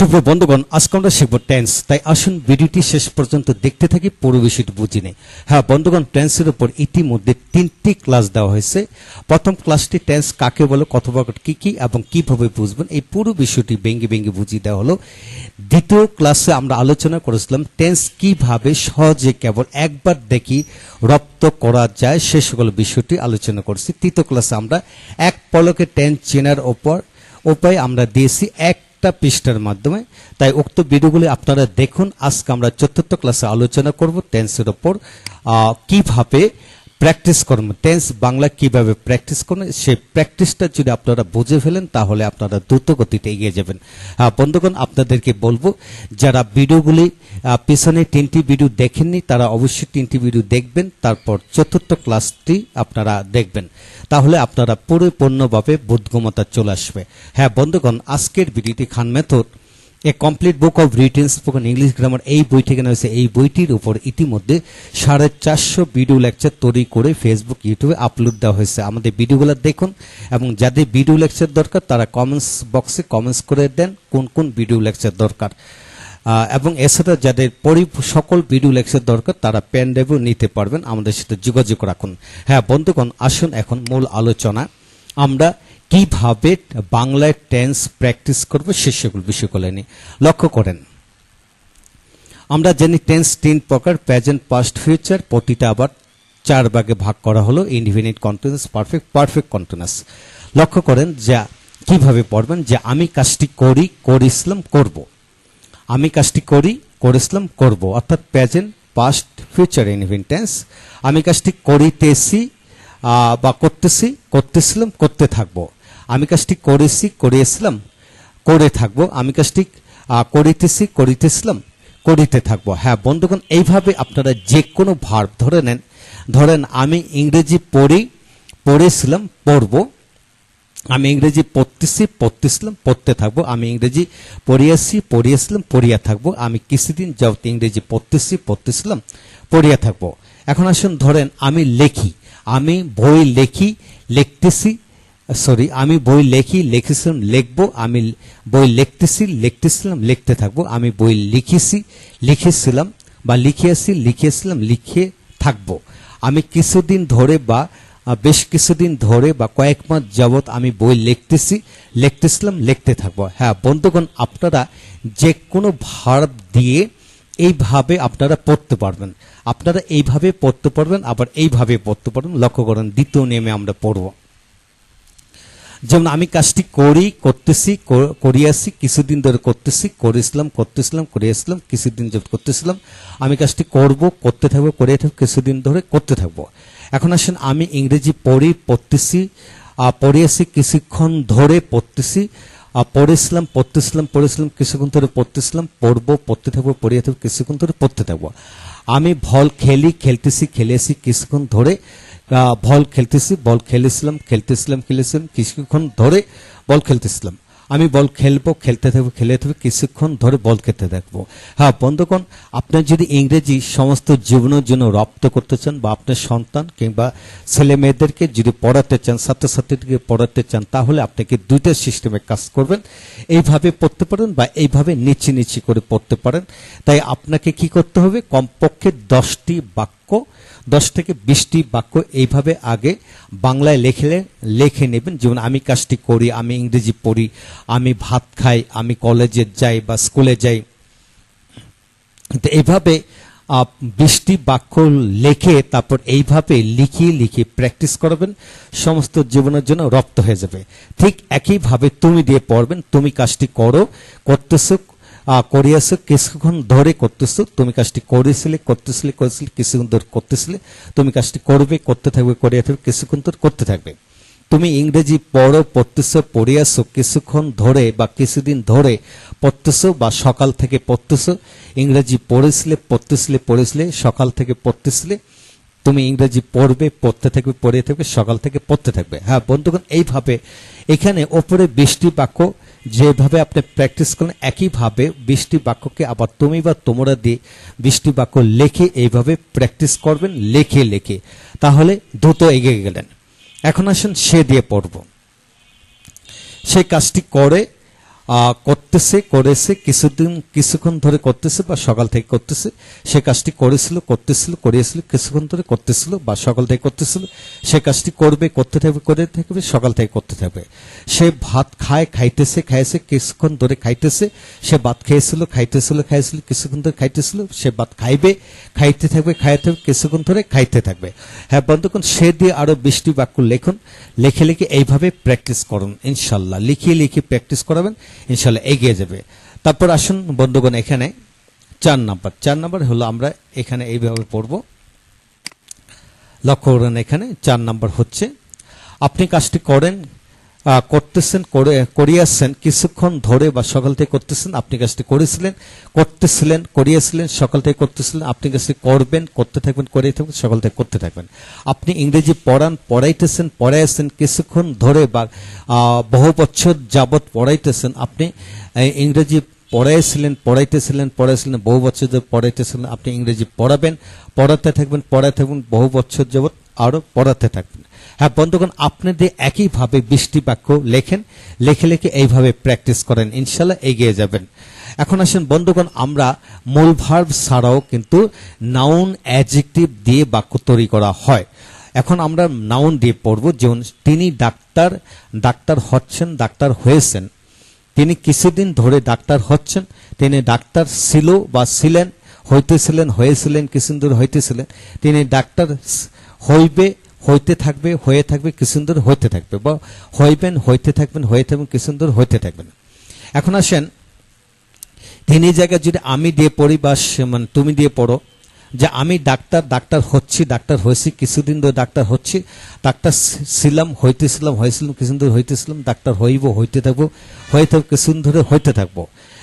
শুভ বন্ধুগণ, আজকে আমরা শিখব টেন্স তাই আসুন ভিডিওটি শেষ পর্যন্ত দেখতে থাকি, পুরো বিষয়টি বুঝি নেই। হ্যাঁ বন্ধুগণ টেন্সের উপর ইতিমধ্যে তিনটি ক্লাস দেওয়া হয়েছে। প্রথম ক্লাসটি টেন্স কাকে বলে কথোপকথন কী কী, এবং কীভাবে বুঝবেন, এই পুরো বিষয়টি ভেঙ্গে ভেঙ্গে বুঝিয়ে দেওয়া হলো। দ্বিতীয় ক্লাসে আমরা আলোচনা করেছিলাম টেন্স কীভাবে সহজে কেবল একবার দেখি রপ্ত করা যায়, সে সকল বিষয়টি আলোচনা করেছি। তৃতীয় ক্লাসে আমরা এক পলকে টেন্স চেনার ওপর, উপায় আমরা দিয়েছি একটা পৃষ্ঠার মাধ্যমে। তাই উক্ত ভিডিওগুলি আপনারা দেখুন। আজকে আমরা চতুর্থ ক্লাসে আলোচনা করব টেন্সের ওপর কীভাবে প্র্যাকটিস করুন। টেন্স বাংলা কীভাবে প্র্যাকটিস করবেন সেই প্র্যাকটিসটা যদি আপনারা বুঝে ফেলেন, তাহলে আপনারা দ্রুত গতিতে এগিয়ে যাবেন। বন্ধুগণ, আপনাদেরকে বলব, যারা ভিডিওগুলি পিছনে তিনটি ভিডিও দেখেননি, তারা অবশ্যই তিনটি ভিডিও দেখবেন, তারপর চতুর্থ ক্লাসটি আপনারা দেখবেন। তাহলে আপনারা পরিপূর্ণভাবে বোধগমতা চলে আসবে। হ্যাঁ বন্ধুগণ, আজকের ভিডিওটি Khan method A complete book of written spoken English grammar এই বইটি কেনা হয়েছে। এই বইটির উপর ইতিমধ্যে সাড়ে চারশো ভিডিও লেকচার তৈরি করে ফেসবুক ইউটিউবে আপলোড দেওয়া হয়েছে। আমাদের ভিডিওগুলো দেখুন এবং যাদের ভিডিও লেকচার দরকার, তারা কমেন্টস বক্সে কমেন্টস করে দেন কোন কোন ভিডিও লেকচার দরকার। এবং এছাড়া যাদের পরি, সকল ভিডিও লেকচার দরকার, তারা পেন ড্রাইভও নিতে পারবেন। আমাদের সাথে যোগাযোগ রাখুন। হ্যাঁ বন্ধুগণ, আসুন এখন মূল আলোচনা আমরা কীভাবে বাংলায় টেন্স প্র্যাকটিস করব সে সকল বিষয়গুলো নিয়ে। লক্ষ্য করেন, আমরা জানি টেন্স তিন প্রকার প্রেজেন্ট পাস্ট ফিউচার প্রতিটা আবার চার ভাগে ভাগ করা হলো indefinite continuous perfect perfect continuous লক্ষ্য করেন যা কীভাবে পড়বেন, যে আমি কাজটি করি করিসলাম করব। আমি কাজটি করি করিসলাম করব। অর্থাৎ present past future indefinite tense আমি কাজটি করিতেছি বা করতেছি, করতেছিলাম, করতে থাকব। আমি কাজটি করেছি করিয়েছিলাম করে থাকব। আমি কাজটি করিতেছি, করিতেছিলাম, করিতে থাকব। হ্যাঁ বন্ধুগণ, এইভাবে আপনারা যে কোনো ভার্ব ধরে নেন, ধরেন আমি ইংরেজি পড়ি, পড়েছিলাম, পড়ব। আমি ইংরেজি পড়তেছি, পড়তেছিলাম, পড়তে থাকব। আমি ইংরেজি পড়িয়াছি, পড়িয়েছিলাম, পড়িয়া থাকব। আমি কিছুদিন যাবত ইংরেজি পড়তেছি, পড়তেছিলাম, পড়িয়া থাকব। এখন আসুন, ধরেন আমি লেখি, আমি বই লেখি, লিখতেছি সরি আমি বই লেখি, লিখেছিলাম, লিখব, আমি বই লিখতেছি, লিখতেছিলাম, লিখতে থাকব, আমি বই লিখেছি, লিখেছিলাম বা লিখিয়াছি, লিখিয়েছিলাম, লিখে থাকব। আমি কিছুদিন ধরে বা বেশ কিছুদিন ধরে বা কয়েক মাস যাবত আমি বই লিখতেছি, লিখতেছিলাম, লিখতে থাকব। হ্যাঁ বন্ধুগণ, আপনারা যে কোনো ভার্ব দিয়ে এইভাবে আপনারা পড়তে পারবেন। আপনারা এইভাবে পড়তে পারবেন, আবার এইভাবে পড়তে পারবেন। লক্ষ্য করেন, দ্বিতীয় নিয়মে আমরা পড়ব। যেমন আমি কাজটি করি করতেছি কর- করিয়াছি কিছুদিন ধরে করতেছি করেছিলাম করতেছিলাম করিয়াছিলাম কিছুদিন যাবত করতেছিলাম। আমি কাজটি করব করতে থাকব করে থাকব কিছুদিন ধরে করতে থাকব। এখন আসেন আমি ইংরেজি পড়ি পড়তেছি আহ, পড়িয়েছি কিছুক্ষণ ধরে পড়তেছি পড়েছিলাম পড়তেছিলাম পড়েছিলাম কিছুক্ষণ ধরে পড়তেছিলাম পড়ব পড়তে থাকব পড়িয়ে থাকব কিছুক্ষণ ধরে পড়তে থাকব। আমি ভল খেলি খেলতেছি খেলেছি কিছুক্ষণ ধরে বল খেলতেছি, বল খেলেছিলাম, খেলতেছিলাম, খেলেছিলাম, কিছুক্ষণ ধরে বল খেলতেছিলাম। আমি বল খেলব, খেলতে থাকব, খেলে থাকব, কিছুক্ষণ ধরে বল খেলতে থাকব। হ্যাঁ বন্ধুগণ, আপনার যদি ইংরেজি সমস্ত জীবনের জন্য রপ্ত করতে চান বা আপনার সন্তান কিংবা ছেলে মেয়েদেরকে যদি পড়াতে চান, ছাত্রছাত্রীদেরকে পড়াতে চান, তাহলে আপনাকে দুইটা সিস্টেমে কাজ করবেন? এইভাবে পড়তে পারেন বা এইভাবে নিচে নিচে করে পড়তে পারেন। তাই আপনাকে কি করতে হবে? কমপক্ষে দশটি বাক্য দশ থেকে বিশটি বাক্য এইভাবে আগে বাংলায় লেখলে, লেখে নেবেন। যেমন, আমি কাজটি করি, আমি ইংরেজি পড়ি, আমি ভাত খাই, আমি কলেজে যাই বা স্কুলে যাই। তো এইভাবে বৃষ্টি বাক্য লেখে তারপর এইভাবে লিখিয়ে লিখিয়ে প্র্যাকটিস করবেন। সমস্ত জীবনের জন্য রপ্ত হয়ে যাবে। ঠিক একইভাবে তুমি দিয়ে পড়বেন, তুমি কাজটি করো, করতেছো করিয়াছো কিছুক্ষণ ধরে করতেছো, তুমি কাজটি করেছিলে, করতেছিলে, করেছিলে কিছুক্ষণ ধরে করতেছিলে, তুমি কাজটি করবে, করতে থাকবে, করিয়া থাকবে কিছুক্ষণ ধরে করতে থাকবে। তুমি ইংরেজি পড়ো, পড়তেছো, পড়িয়াছো কিছুক্ষণ ধরে বা কিছুদিন ধরে পড়তেছো বা সকাল থেকে পড়তেছো, ইংরেজি পড়েছিলে, পড়তেছিলে, পড়েছিলে, সকাল থেকে পড়তেছিলে, তুমি ইংরেজি পড়বে, পড়তে থাকবে, পড়িয়ে থাকবে, সকাল থেকে পড়তে থাকবে। হ্যাঁ বন্ধুগণ, এইভাবে এখানে ওপরে বৃষ্টি বাক্য যেভাবে আপনি প্র্যাকটিস করেন একইভাবে বৃষ্টি বাক্যকে আবার তুমি বা তোমরা দিয়ে বৃষ্টি বাক্য লেখে এইভাবে প্র্যাকটিস করবেন, লেখে লেখে। তাহলে দ্রুত এগিয়ে গেলেন। এখন আসেন সে দিয়ে পড়ব। সে কাজটি করে করতেছে, করেছে, কিছুদিন, কিছুক্ষণ ধরে করতেছে বা সকাল থেকে করতেছে, সে কাজটি করেছিল, করতেছিল, করিয়েছিল, কিছুক্ষণ ধরে করতেছিল বা সকাল থেকে করতেছিল, সে কাজটি করবে, করতে থাকবে, করে থাকবে, সকাল থেকে করতে থাকবে। সে ভাত খায়, খাইতেছে, খাইছে, কিছুক্ষণ ধরে খাইতেছে, সে ভাত খেয়েছিল, খাইতেছিল, খাইছিল, কিছুক্ষণ ধরে খাইতেছিল, সে ভাত খাইবে, খাইতে থাকবে খাইতে থাকবে, কিছুক্ষণ ধরে খাইতে থাকবে। হ্যাঁ বন্ধুগণ, সে দিয়ে আরও বৃষ্টি বাক্য লেখুন, লিখে লিখে এইভাবে প্র্যাকটিস করুন, ইনশাল্লাহ। লিখিয়ে লিখে প্র্যাকটিস করাবেন ইনশাল্লাহ এগিয়ে যাবে। তারপর আসুন বন্ধুগণ এখানে চার নাম্বার। চার নাম্বার হলো আমরা এখানে এইভাবে পড়ব। লক্ষ্য করেন এখানে চার নাম্বার হচ্ছে, আপনি কাজটি করেন করতেছেন, করে, করিয়াছেন, কিছুক্ষণ ধরে বা সকাল থেকে করতেছেন, আপনি কাজটি করেছিলেন, করতেছিলেন, করিয়েছিলেন, সকাল থেকে করতেছিলেন, আপনি কাজটি করবেন, করতে থাকবেন করেই থাকবেন, সকাল থেকে করতে থাকবেন। আপনি ইংরেজি পড়ান, পড়াইতেছেন পড়াইছেন কিছুক্ষণ ধরে বা বহু বছর যাবৎ পড়াইতেছেন, আপনি ইংরেজি পড়াইছিলেন পড়াইতেছিলেন পড়াইছিলেন বহু বছর ধরে পড়াইতেছিলেন, আপনি ইংরেজি পড়াবেন, পড়াতে থাকবেন পড়াতে থাকবেন, বহু বছর যাবৎ আরও পড়াতে থাকবেন। হ্যাঁ বন্ধুগণ আপনাদের একইভাবে বৃষ্টি বাক্য লেখেন, লেখে লেখে এইভাবে প্র্যাকটিস করেন, ইনশাল্লাহ এগিয়ে যাবেন। এখন আসেন বন্ধুগণ, আমরা মূল ভার্ব ছাড়াও কিন্তু নাউন অ্যাডজেক্টিভ দিয়ে বাক্য তৈরি করা হয়। এখন আমরা নাউন দিয়ে পড়ব, যেমন তিনি ডাক্তার ডাক্তার হচ্ছেন, ডাক্তার হয়েছেন। তিনি কিছুদিন ধরে ডাক্তার হচ্ছেন, তিনি ডাক্তার ছিল বা ছিলেন, হইতেছিলেন, হয়েছিলেন, কিছুদিন ধরে হইতেছিলেন। তিনি ডাক্তার হইবে, হইতে থাকবে, হয়ে থাকবে, কি সুন্দর হইতে থাকবে। বা হইবেন, হইতে থাকবেন, হয়ে থাকবেন, কি সুন্দর হইতে থাকবেন। এখন আসেন, তিনি জায়গায় যদি আমি দিয়ে পড়ি বা মানে তুমি দিয়ে পড়ো যে আমি ডাক্তার ডাক্তার হচ্ছি, ডাক্তার হয়েছি, কিছুদিন ধরে ডাক্তার হচ্ছি, ডাক্তার ছিলাম, হইতেছিলাম, হয়েছিলাম, কিছুদিন ধরে হইতেছিলাম, ডাক্তার হইব, হইতে থাকব, হয়ে থাকব কিছুদিন ধরে হইতে থাকব।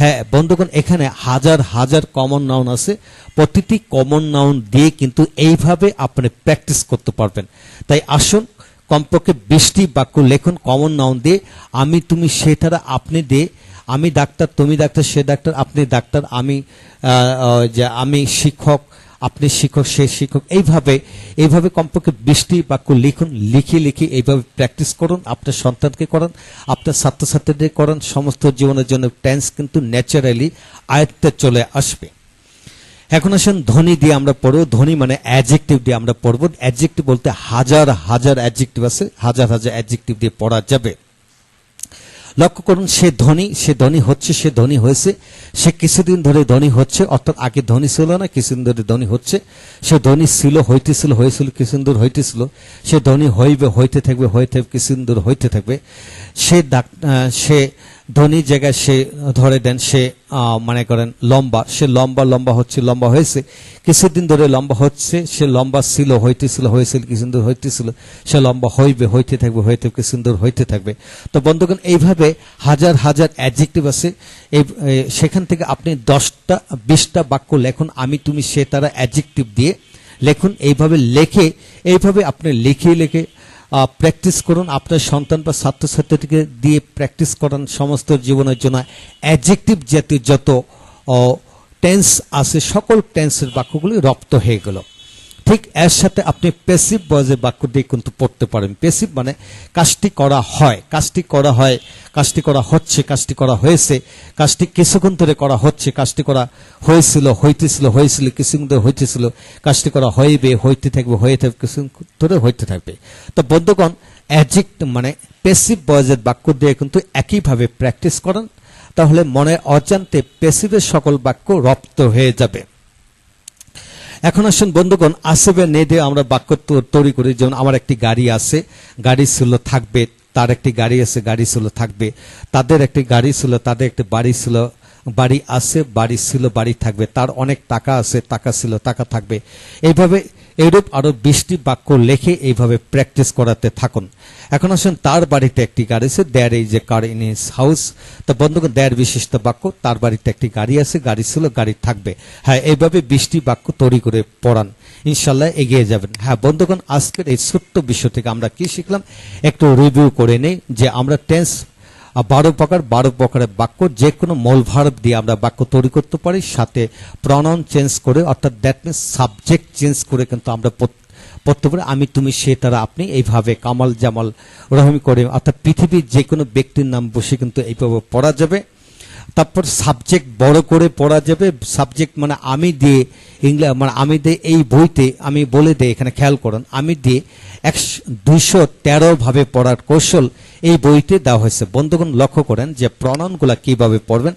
হ্যাঁ বন্ধুগণ, এখানে হাজার হাজার কমন নাউন আছে। প্রতিটি কমন নাউন দিয়ে কিন্তু এইভাবে আপনি প্র্যাকটিস করতে পারবেন। তাই আসুন, কমপক্ষে বৃষ্টি বাক্য লেখুন কমন নাউন দিয়ে। আমি, তুমি সেটারা আপনি দিয়ে। আমি ডাক্তার, তুমি ডাক্তার, সে ডাক্তার, আপনি ডাক্তার। আমি যে আমি শিক্ষক আপনি শিক্ষক, সে শিক্ষক, এইভাবে এইভাবে কমপক্ষে বৃষ্টি বাক্য লিখুন, লিখে লিখে এইভাবে প্র্যাকটিস করুন, আপনার সন্তানকে করান, আপনার ছাত্রছাত্রীদের করান, সমস্ত জীবনের জন্য টেন্স কিন্তু ন্যাচারালি আয়ত্তে চলে আসবে। এখন আসেন ধ্বনি দিয়ে আমরা পড়ব। ধ্বনি মানে অ্যাডজেক্টিভ দিয়ে আমরা পড়ব। অ্যাডজেক্টিভ বলতে হাজার হাজার অ্যাডজেক্টিভ আছে, হাজার হাজার অ্যাডজেক্টিভ দিয়ে পড়া যাবে। লক্ষ্য করুন, সে ধনী সে ধনী হচ্ছে, সে ধনী হয়েছে। সে কিছুদিন ধরে ধনী হচ্ছে, অর্থাৎ আগে ধনী ছিল না, কিছুদিন ধরে ধনী হচ্ছে। সে ধনী ছিল, হইতেছিল, হয়েছিল, কিছুদিন দূর হইতেছিল। সে ধনী হইবে, হইতে থাকবে থাকবে কিছুদিন দূর হইতে থাকবে। সে সে ধ্বনি জায়গায় সে ধরে দেন, সে মনে করেন, লম্বা, সে লম্বা লম্বা হচ্ছে, লম্বা হয়েছে। কিছুদিন ধরে লম্বা হচ্ছে, সে লম্বা ছিল হইতেছিল হয়েছিল কি সুন্দর হইতেছিল সে লম্বা হইবে, হইতে থাকবে, হইতে কি সুন্দর হইতে থাকবে। তো বন্ধুগণ, এইভাবে হাজার হাজার অ্যাডজেক্টিভ আছে। এই সেখান থেকে আপনি দশটা, বিশটা বাক্য লেখুন, আমি, তুমি, সে, তারা অ্যাডজেক্টিভ দিয়ে লেখুন। এইভাবে লেখে, এইভাবে আপনি লিখে লিখে প্র্যাকটিস করুন। আপনার সন্তান বা ছাত্রছাত্রীকে দিয়ে প্র্যাকটিস করান সমস্ত জীবনের জন্য। অ্যাডজেক্টিভ জাতীয় যত টেন্স আছে, সকল টেন্সের বাক্যগুলি রপ্ত হয়ে গেল। ঠিক এর সাথে আপনি পেসিভ বয়েজের বাক্য দিয়ে কিন্তু পড়তে পারেন। পেসিভ মানে কাজটি করা হয়, কাজটি করা হয়, কাজটি করা হচ্ছে, কাজটি করা হয়েছে, কাজটি কিছুক্ষণ ধরে করা হচ্ছে, কাজটি করা হয়েছিল, হইতেছিল, হয়েছিল, কিছুক্ষণ ধরে হইতেছিল, কাজটি করা হইবে, হইতে থাকবে, হয়ে থাকবে, কিছুক্ষণ ধরে হইতে থাকবে। তো বন্ধুগণ অ্যাডজেক্ট মানে পেসিভ বয়েজের বাক্য দিয়ে কিন্তু একইভাবে প্র্যাকটিস করেন, তাহলে মনে অজান্তে পেসিভের সকল বাক্য রপ্ত হয়ে যাবে। এখন আসুন, বন্ধুগণ আসবে নে দিয়ে আমরা বাক্য তৈরি করি। যেমন, আমার একটি গাড়ি আছে, গাড়ি ছিল, থাকবে, তার একটি গাড়ি আছে, গাড়ি ছিল, থাকবে। তাদের একটি গাড়ি ছিল, তাদের একটি বাড়ি ছিল, বাড়ি আছে, বাড়ি ছিল, বাড়ি থাকবে। তার অনেক টাকা আছে, টাকা ছিল, টাকা থাকবে। এইভাবে এইরূপ আরও বৃষ্টি বাক্য লেখে এইভাবে প্র্যাকটিস করাতে থাকুন। এখন আসুন, তার বাড়িতে একটি গাড়ি আছে। দেয়ার এই যে কার ইন হিস হাউস তো বন্ধুগণ দেয়ার বিশিষ্ট বাক্য, তার বাড়িতে একটি গাড়ি আছে, গাড়ি ছিল, গাড়ি থাকবে। হ্যাঁ এইভাবে বৃষ্টি বাক্য তৈরি করে পড়ান। ইনশাল্লাহ এগিয়ে যাবেন। হ্যাঁ বন্ধুগণ, আজকের এই ছোট্ট বিষয় থেকে আমরা কি শিখলাম? একটু রিভিউ করে নেই যে আমরা টেন্স আহ, বারো প্রকার বারো প্রকারের বাক্য যে কোনো মূল ভার্ব দিয়ে আমরা বাক্য তৈরি করতে পারি সাথে প্রণন চেঞ্জ করে অর্থাৎ দ্যাট মিনস সাবজেক্ট চেঞ্জ করে কিন্তু আমরা পড়তে পারি আমি তুমি সে তারা আপনি এইভাবে কামাল জামাল রহমি করে অর্থাৎ পৃথিবীর যে কোনো ব্যক্তির নাম বসে কিন্তু এইভাবে পড়া যাবে। তারপর সাবজেক্ট বড় করে পড়া যাবে সাবজেক্ট মানে আমি দিয়ে ইংলিশ মানে আমি দিয়ে এই বইতে আমি বলে দিই, এখানে খেয়াল করুন, আমি দিয়ে একশো, দুইশো তেরো ভাবে পড়ার কৌশল এই বইতে দেওয়া হয়েছে। বন্ধুগণ লক্ষ্য করেন যে প্রণয়নগুলা কীভাবে পড়বেন,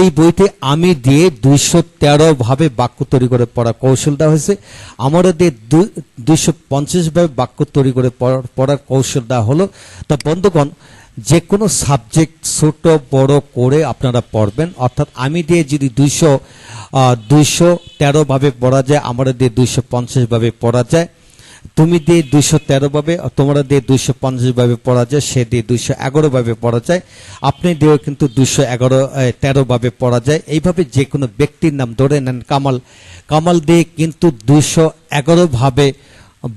এই বইতে আমি দিয়ে দুইশো তেরোভাবে বাক্য তৈরি করে পড়ার কৌশল দেওয়া হয়েছে। আমারও দিয়ে দুইশো পঞ্চাশভাবে বাক্য তৈরি করে পড়ার কৌশল দেওয়া হলো। তা বন্ধুগণ যে কোনো সাবজেক্ট ছোট, বড় করে আপনারা পড়বেন। অর্থাৎ আমি দিয়ে যদি দুইশো দুইশো তেরো ভাবে পড়া যায়, আমরা দিয়ে দুইশো পঞ্চাশ ভাবে পড়া যায়। তুমি দিয়ে দুইশো তেরো ভাবে তোমরা দিয়ে দুইশো পঞ্চাশ ভাবে পড়া যায়, সে দিয়ে দুইশো এগারো ভাবে পড়া যায়। আপনি দিয়েও কিন্তু দুইশো এগারো তেরো ভাবে পড়া যায়। এইভাবে যে কোনো ব্যক্তির নাম ধরে নেন, কামাল। কামাল দিয়ে কিন্তু দুইশো এগারো ভাবে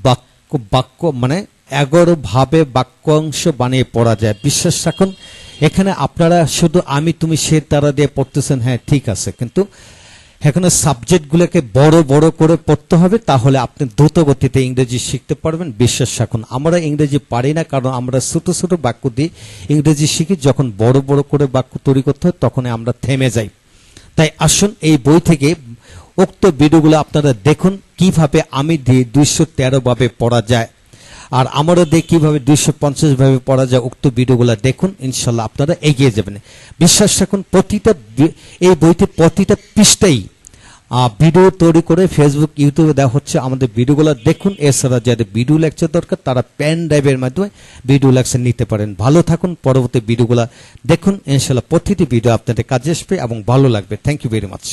বাক্য বাক্য মানে এগারো ভাবে বাক্যাংশ বানিয়ে পড়া যায়। বিশ্বাস রাখুন, এখানে আপনারা শুধু আমি, তুমি, সে তারা দিয়ে পড়তেছেন। হ্যাঁ ঠিক আছে, কিন্তু এখানে সাবজেক্টগুলোকে বড় বড় করে পড়তে হবে, তাহলে আপনি দ্রুত গতিতে ইংরেজি শিখতে পারবেন। বিশ্বাস রাখুন, আমরা ইংরেজি পারি না, কারণ আমরা ছোটো ছোটো বাক্য দিয়ে ইংরেজি শিখি। যখন বড় বড় করে বাক্য তৈরি করতে হয়, তখন আমরা থেমে যাই। তাই আসুন, এই বই থেকে উক্ত ভিডিওগুলো আপনারা দেখুন, কীভাবে আমি দিয়ে দুইশো তেরো ভাবে পড়া যায়। আর আমারও দিয়ে কীভাবে দুইশো পঞ্চাশ ভাবে পড়া যায় উক্ত ভিডিওগুলো দেখুন, ইনশাল্লাহ আপনারা এগিয়ে যাবেন। বিশ্বাস রাখুন, প্রতিটা এই বইতে প্রতিটা পৃষ্ঠাই ভিডিও তৈরি করে ফেসবুক ইউটিউবে দেওয়া হচ্ছে। আমাদের ভিডিওগুলো দেখুন, এছাড়া যাদের ভিডিও লেকচার দরকার, তারা পেন ড্রাইভের মাধ্যমে ভিডিও লেকচার নিতে পারেন। ভালো থাকুন, পরবর্তী ভিডিওগুলো দেখুন, ইনশাল্লাহ প্রতিটি ভিডিও আপনাদের কাজে আসবে এবং ভালো লাগবে। Thank you very much